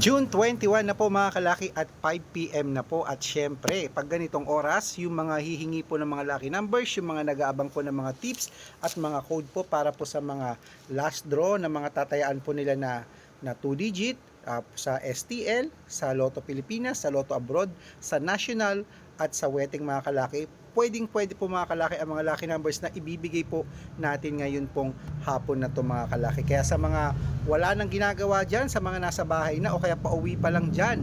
June 21 na po mga kalaki at 5pm na po. At syempre pag ganitong oras yung mga hihingi po ng mga lucky numbers yung mga nag-aabang po ng mga tips at mga code po para po sa mga last draw na mga tatayaan po nila na na 2 digit ah, sa STL, sa Lotto Pilipinas, sa Lotto Abroad, sa National at sa wedding mga kalaki pwedeng pwede po mga kalaki ang mga lucky numbers na ibibigay po natin ngayon pong hapon na to mga kalaki. Kaya sa mga wala nang ginagawa dyan, sa mga nasa bahay na o kaya pauwi pa lang dyan,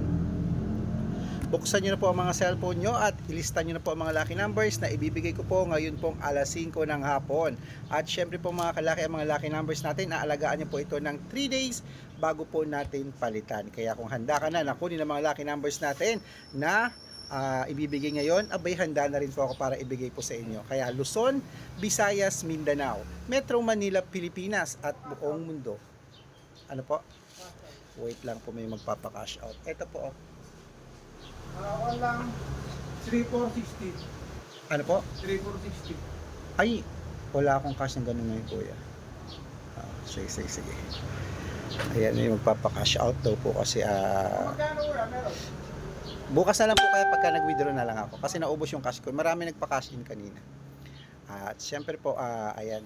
buksan nyo na po ang mga cellphone nyo at ilista nyo na po ang mga lucky numbers na ibibigay ko po ngayon pong alas 5 ng hapon. At syempre po mga kalaki, ang mga lucky numbers natin, aalagaan nyo po ito ng 3 days bago po natin palitan. Kaya kung handa ka na na kunin ang mga lucky numbers natin na ah, ibibigay ngayon, abay handa na rin po ako para ibigay po sa inyo. Kaya Luzon, Visayas, Mindanao, Metro Manila, Pilipinas at buong mundo. Ano po? Wait lang po may magpapa-cash out. Ito po. oh. Ako lang 3460. Ano po? 3460. Ay, wala akong cash ng ganun ngayon, kuya. Ah, sige, sige, sige. Ayan, may magpapa-cash out daw po kasi ah, Magkano wala meron? Bukas na lang po kaya pagka nag-withdraw na lang ako kasi naubos yung cash ko. Marami nagpa-cash in kanina. At syempre po, ah, ayan,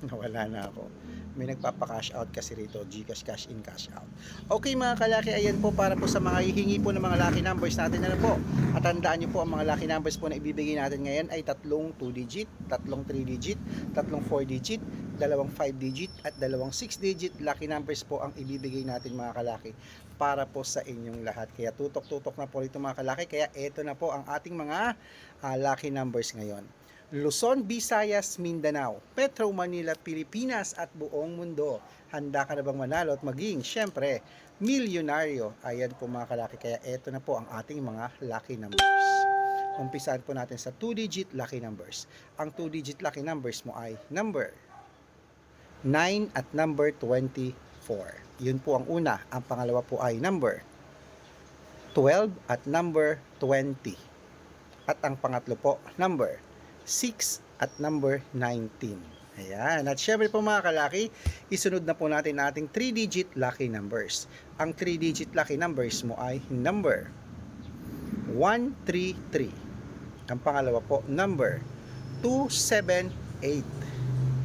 nawala na ako. May nagpapa-cash out kasi rito, Gcash cash in, cash out. Okay mga kalaki, ayan po para po sa mga hihingi po ng mga lucky numbers natin na po. At tandaan nyo po, ang mga lucky numbers po na ibibigay natin ngayon ay tatlong 2 digit, tatlong 3 digit, tatlong 4 digit, dalawang 5 digit at dalawang 6 digit lucky numbers po ang ibibigay natin mga kalaki para po sa inyong lahat. Kaya tutok-tutok na po rito mga kalaki. Kaya ito na po ang ating mga ah, lucky numbers ngayon. Luzon, Visayas, Mindanao, Metro Manila, Pilipinas at buong mundo. Handa ka na bang manalo at maging, syempre, milyonaryo? Ayan po mga kalaki. Kaya ito na po ang ating mga lucky numbers. Umpisahan po natin sa 2-digit lucky numbers. Ang 2-digit lucky numbers mo ay number 9 at number 24. Yun po ang una. Ang pangalawa po ay number 12 at number 20. At ang pangatlo po, number 6 at number 19. Ayan. At syempre po mga kalaki, isunod na po natin ating 3-digit lucky numbers. Ang 3-digit lucky numbers mo ay number 133. Ang pangalawa po, number 278.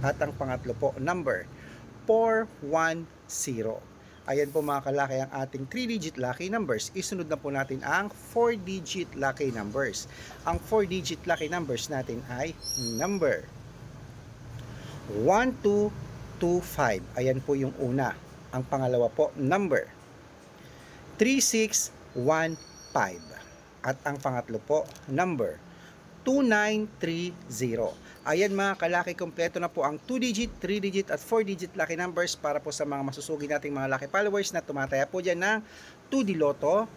At ang pangatlo po, number 410. Ayan po mga kalaki ang ating 3-digit lucky numbers. Isunod na po natin ang 4-digit lucky numbers. Ang 4-digit lucky numbers natin ay number 1225. Ayan po yung una. Ang pangalawa po, number 3615. At ang pangatlo po, number 2930. Ayan mga kalaki, kompleto na po ang 2-digit, 3-digit at 4-digit lucky numbers para po sa mga masusugi nating mga lucky followers na tumataya po dyan ng 2D Lotto,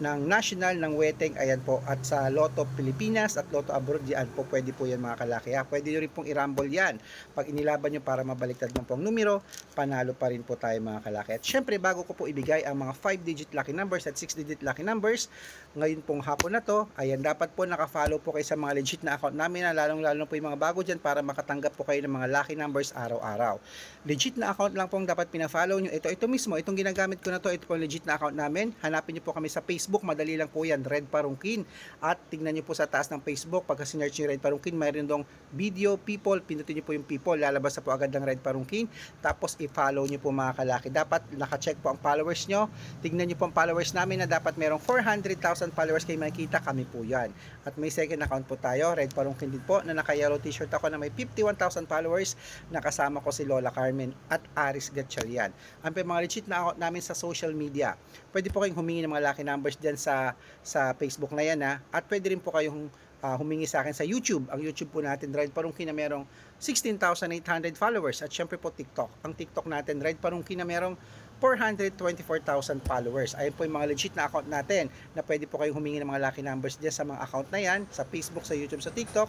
ng National, ng Weteng, ayan po, at sa Lotto Pilipinas at Lotto Abroad, yan po, pwede po yan mga kalaki. Ha? Pwede nyo rin pong i-rumble yan. Pag inilaban nyo para mabaliktad ng pong numero, panalo pa rin po tayo mga kalaki. At syempre, bago ko po ibigay ang mga 5-digit lucky numbers at 6-digit lucky numbers, ngayon pong hapon na to, ayan, dapat po nakafollow po kayo sa mga legit na account namin, na lalong-lalo po yung mga bago dyan para makatanggap po kayo ng mga lucky numbers araw-araw. Legit na account lang pong dapat pina-follow nyo. Ito, ito mismo, itong ginagamit ko na to, ito po legit na account namin. Hanapin nyo po kami sa Facebook, madali lang po yan, Red Parungkin. At tingnan nyo po sa taas ng Facebook, pagka sinerch nyo Red Parungkin, mayroon dong video, people, pinutin nyo po yung people, lalabas na po agad ng Red Parungkin. Tapos i-follow nyo po mga kalaki. Dapat naka-check po ang followers nyo. Tingnan nyo po ang followers namin na dapat merong 400,000 followers kayo makikita, kami po yan. At may second account po tayo, Red Parungkin din po, na naka-yellow t-shirt ako na may 51,000 followers. Nakasama ko si Lola Carmen at Aris Gatchalian. Ang mga legit na account namin sa social media. Pwede po kayong humingi ng mga lucky numbers dyan sa, sa Facebook na yan ha. At pwede rin po kayong ah, humingi sa akin sa YouTube. Ang YouTube po natin, Red Parungkin na merong 16,800 followers. At syempre po TikTok. Ang TikTok natin, Red Parungkin na merong 424,000 followers. Ayun po yung mga legit na account natin na pwede po kayong humingi ng mga lucky numbers dyan sa mga account na yan, sa Facebook, sa YouTube, sa TikTok.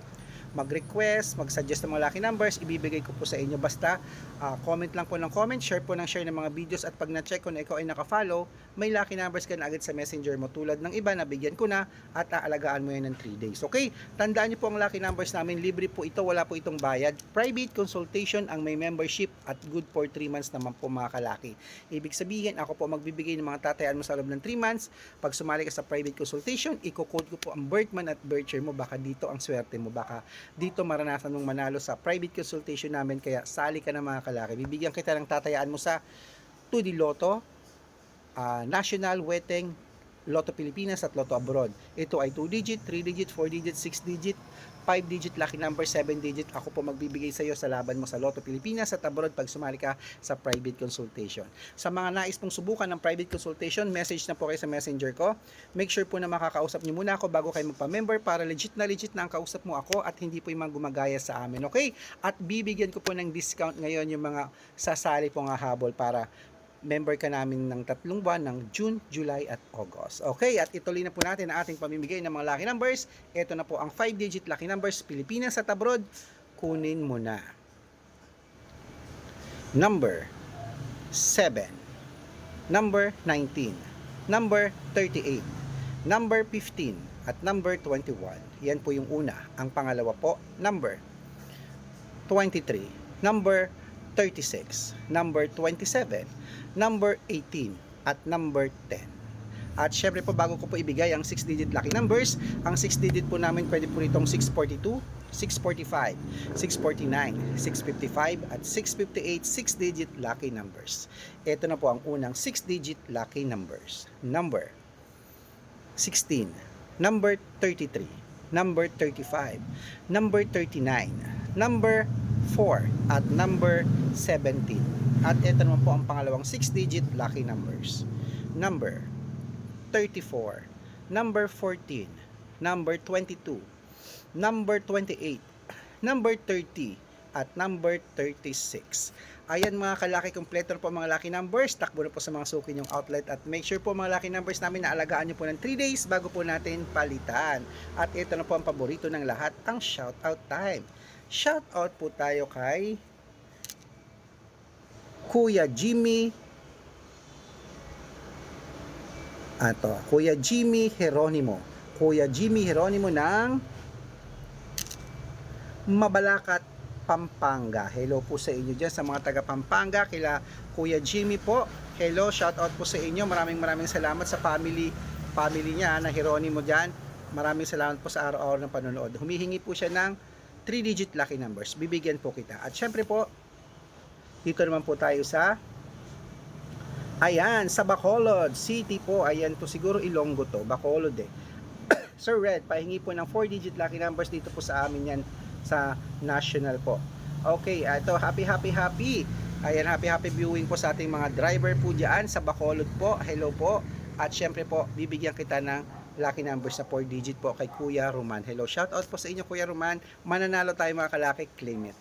Mag-request, mag-suggest ng mga lucky numbers, ibibigay ko po sa inyo. Basta ah, comment lang po ng comment, share po ng share ng mga videos at pag na-check ko na ikaw ay naka-follow, may lucky numbers ka na agad sa messenger mo tulad ng iba na bigyan ko na at aalagaan mo yan ng 3 days. Okay? Tandaan niyo po ang lucky numbers namin, libre po ito, wala po itong bayad. Private consultation ang may membership at good for 3 months naman po mga kalaki. Ibig sabihin, ako po magbibigay ng mga tatayaan mo sa loob ng 3 months. Pag sumali ka sa private consultation, i-code ko po ang birth month at birth year mo. Baka dito ang swerte mo. Baka dito maranasan mong manalo sa private consultation namin. Kaya sali ka na mga kalaki. Bibigyan kita ng tatayaan mo sa 2D Lotto, ah, National Weteng, Lotto Pilipinas at Lotto Abroad. Ito ay 2 digit, 3 digit, 4 digit, 6 digit, 5 digit lucky number, 7 digit. Ako po magbibigay sa iyo sa laban mo sa Lotto Pilipinas at abroad pag sumali ka sa private consultation. Sa mga nais pong subukan ng private consultation, message na po kayo sa messenger ko. Make sure po na makakausap niyo muna ako bago kayo magpa-member para legit na legit na ang kausap mo ako at hindi po yung mga gumagaya sa amin. Okay? At bibigyan ko po ng discount ngayon yung mga sasali po nga habol para member ka namin ng tatlong buwan ng June, July at August. Okay, at ituloy na po natin ang ating pamimigay ng mga lucky numbers. Ito na po ang 5-digit lucky numbers Pilipinas at abroad. Kunin mo na. Number 7. Number 19. Number 38. Number 15 at number 21. Yan po yung una. Ang pangalawa po, number 23. Number 36. Number 27 number 18 at number 10. At syempre po bago ko po ibigay ang 6 digit lucky numbers, ang 6 digit po namin pwede po itong 642, 645, 649, 655 at 658 6 digit lucky numbers. Ito na po ang unang 6 digit lucky numbers. Number 16, number 33, number 35, number 39, number 4 at number 17. At ito naman po ang pangalawang 6-digit lucky numbers. Number 34, number 14, number 22, number 28, number 30, at number 36. Ayan mga kalaki, kompleto po mga lucky numbers. Takbo na po sa mga suki yung outlet at make sure po mga lucky numbers namin na alagaan nyo po ng 3 days bago po natin palitan. At ito na po ang paborito ng lahat, ang shoutout time. Shoutout po tayo kay Kuya Jimmy Ato, Kuya Jimmy Heronimo. Kuya Jimmy Heronimo ng Mabalacat, Pampanga. Hello po sa inyo dyan sa mga taga Pampanga. Kila Kuya Jimmy po. Hello, shout out po sa inyo. Maraming maraming salamat sa family family niya na Heronimo dyan. Maraming salamat po sa araw-araw ng panonood. Humihingi po siya ng 3-digit lucky numbers. Bibigyan po kita. At syempre po, dito naman po tayo sa Ayan, sa Bacolod City po. Ayan to siguro Ilonggo to. Bacolod eh. Sir Red, pahingi po ng 4-digit lucky numbers dito po sa amin yan sa national po. Okay, ah, ito happy happy happy. Ayan, happy happy viewing po sa ating mga driver po diyan sa Bacolod po. Hello po. At syempre po, bibigyan kita ng lucky numbers sa 4 digit po kay Kuya Roman. Hello, shout out po sa inyo Kuya Roman. Mananalo tayo mga kalaki, claim it.